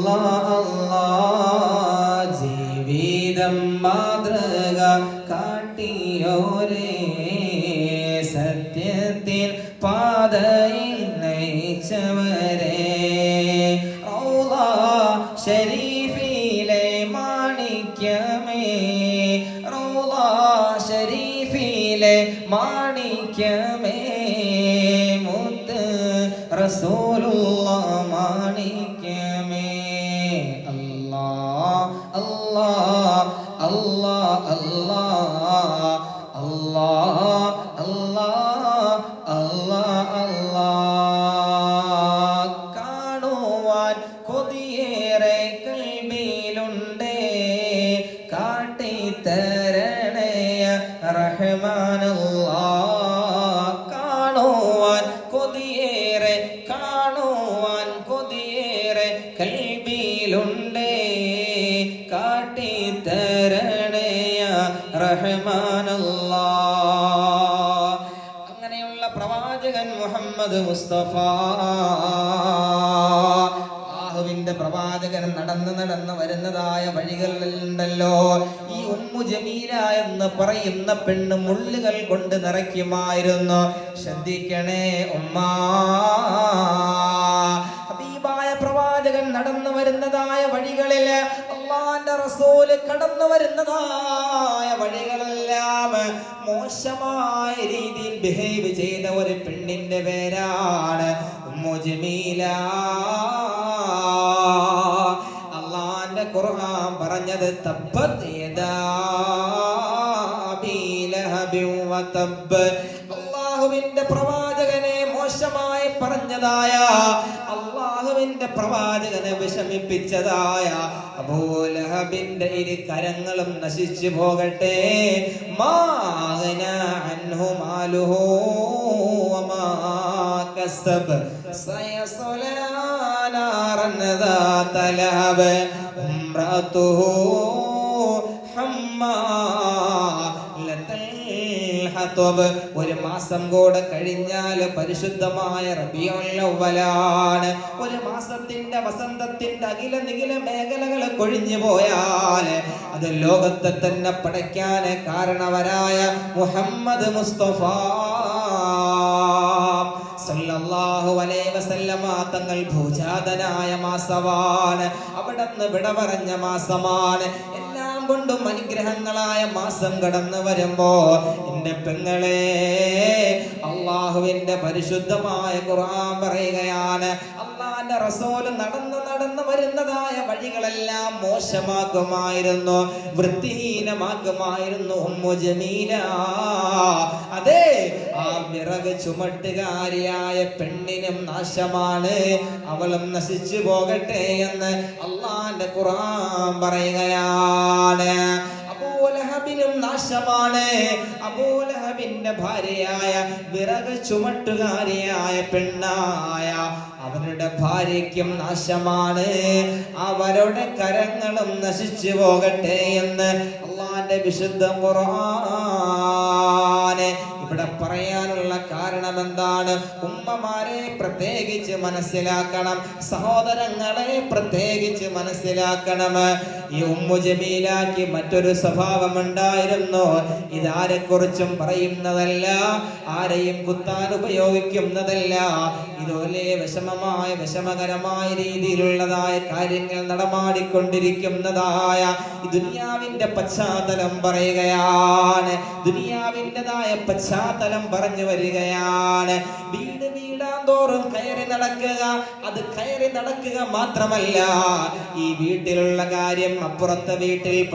അല്ലാ അല്ലാ ജീവിതം മാതൃക കാട്ടിയോരേ സത്യത്തിൽ പാതയിൽ നയിച്ചവരെ ഔള ശരീഫിലെ മാണിക്യമേ. റൗള ശരീഫിലെ മാണിക്യമേ. മുത്ത് റസൂലുള്ള മാണിക്യമേ അല്ലാ അല്ലാ അല്ലാ അല്ലാ അല്ലാ അല്ലാ അല്ലാ الله കാണുവാൻ കൊതിയേറെ കൽബിയിലുണ്ട്. കാട്ടിത്തരണേ റഹ്മാനുള്ള കാണുവാൻ കൊതിയേറെ കാണുവാൻ കൊതിയേറെ കൽബിയിലുണ്ട്. അങ്ങനെയുള്ള പ്രവാചകൻ മുഹമ്മദ് മുസ്തഫ. അള്ളാഹുവിന്റെ പ്രവാചകൻ നടന്ന് നടന്ന് വരുന്നതായ വഴികളിലുണ്ടല്ലോ ഈ ഉമ്മു ജമീല എന്ന് പറയുന്ന പെണ്ണ് മുള്ളുകൾ കൊണ്ട് നിറയ്ക്കുമായിരുന്നു. ശ്രദ്ധിക്കണേ ഉമ്മ. നടന്നു വരുന്നതായ വഴികളിൽ അള്ളാന്റെ റസൂൽ കടന്നു വരുന്നതായ വഴികളെല്ലാം മോശമായ രീതിയിൽ ബിഹേവ് ചെയ്ത ഒരു പെണ്ണിന്റെ പേരാണ് ഉമ്മു ജമീല. അള്ളാന്റെ ഖുർആൻ പറഞ്ഞത് തബ്ബത് യദാ ലഹബിൻ വതബ്ബ് അള്ളാഹുവിന്റെ പ്രവാചകനെ മോശമായി പറഞ്ഞതായ അള്ളാഹുവിന്റെ പ്രവാചകനെ വിഷമിപ്പിച്ചതായ അബൂലഹബിന്റെ ഇരു കരങ്ങളും നശിച്ചു പോകട്ടെ. മാന കസബ്. ഹമ്മാ ഹത്വബ് ഒരു മാസം കൂടെ കഴിഞ്ഞാൽ പരിശുദ്ധമായ റബിയുള്ളവലാണ് ഒരു മാസത്തിന്റെ വസന്തത്തിന്റെ അഖില നിഖില മേഖലകൾ കൊഴിഞ്ഞു പോയാൽ അത് ലോകത്തെ തന്നെ പടയ്ക്കാൻ കാരണവരായ മുഹമ്മദ് മുസ്തഫ. സല്ലല്ലാഹു അലൈഹി വസല്ലമ തങ്ങൾ ഭൂജാതനായ മാസമാണ്. അവിടുന്ന് വിട പറഞ്ഞ മാസമാണ്. കൊണ്ടും അനുഗ്രഹങ്ങളായ മാസം കടന്നു വരുമ്പോ എന്റെ പെങ്ങളെ അള്ളാഹുവിന്റെ പരിശുദ്ധമായ ഖുർആൻ പറയുകയാണ് അള്ളാന്റെ റസൂൽ നടന്നു നടന്നു വരുന്നതായ വഴികളെല്ലാം മോശമാകുമായിരുന്നു വൃത്തിഹീനമാകുമായിരുന്നു ജമീല. അതെ ആ വിറക് ചുമട്ടുകാരിയായ പെണ്ണിനും നാശമാണ് അവളും നശിച്ചു പോകട്ടെ എന്ന് അള്ളാന്റെ ഖുർആൻ പറയുകയാണ്. അബൂലഹബിനും നാശമാണ്. അബൂലഹബിന്റെ ഭാര്യയായ വിറക് ചുമട്ടുകാരിയായ പെണ്ണായ അവരുടെ ഭാര്യയ്ക്കും നാശമാണ്. അവരുടെ കരങ്ങളും നശിച്ചു പോകട്ടെ എന്ന് അള്ളാന്റെ വിശുദ്ധ ഖുർആന് ഇവിടെ പറയാനുള്ള കാരണം എന്താണ് ഉമ്മമാരെ പ്രത്യേകിച്ച് മനസ്സിലാക്കണം. സഹോദരങ്ങളെ പ്രത്യേകിച്ച് മനസ്സിലാക്കണം. ഈ ഉമ്മു ജമീലാക്ക് മറ്റൊരു സ്വഭാവം ഉണ്ടായിരുന്നു ഇതാരെക്കുറിച്ചും പറയുന്നതല്ല ആരെയും കുത്താൻ ഉപയോഗിക്കുന്നതല്ല. ഇതുപോലെ വിഷമമായ വിഷമകരമായ രീതിയിലുള്ളതായ കാര്യങ്ങൾ നടമാടിക്കൊണ്ടിരിക്കുന്നതായ ദുനിയാവിന്റെ പശ്ചാത്തലം പറയുകയാണ്. ദുനിയാവിന്റെതായ പശ്ചാത്തലം പറഞ്ഞു വരികയാണ്. വീട് വീടാന്തോറും കയറി നടക്കുക. അത് കയറി നടക്കുക മാത്രമല്ല ഈ വീട്ടിലുള്ള കാര്യം അപ്പുറത്തെ വീട്ടിൽ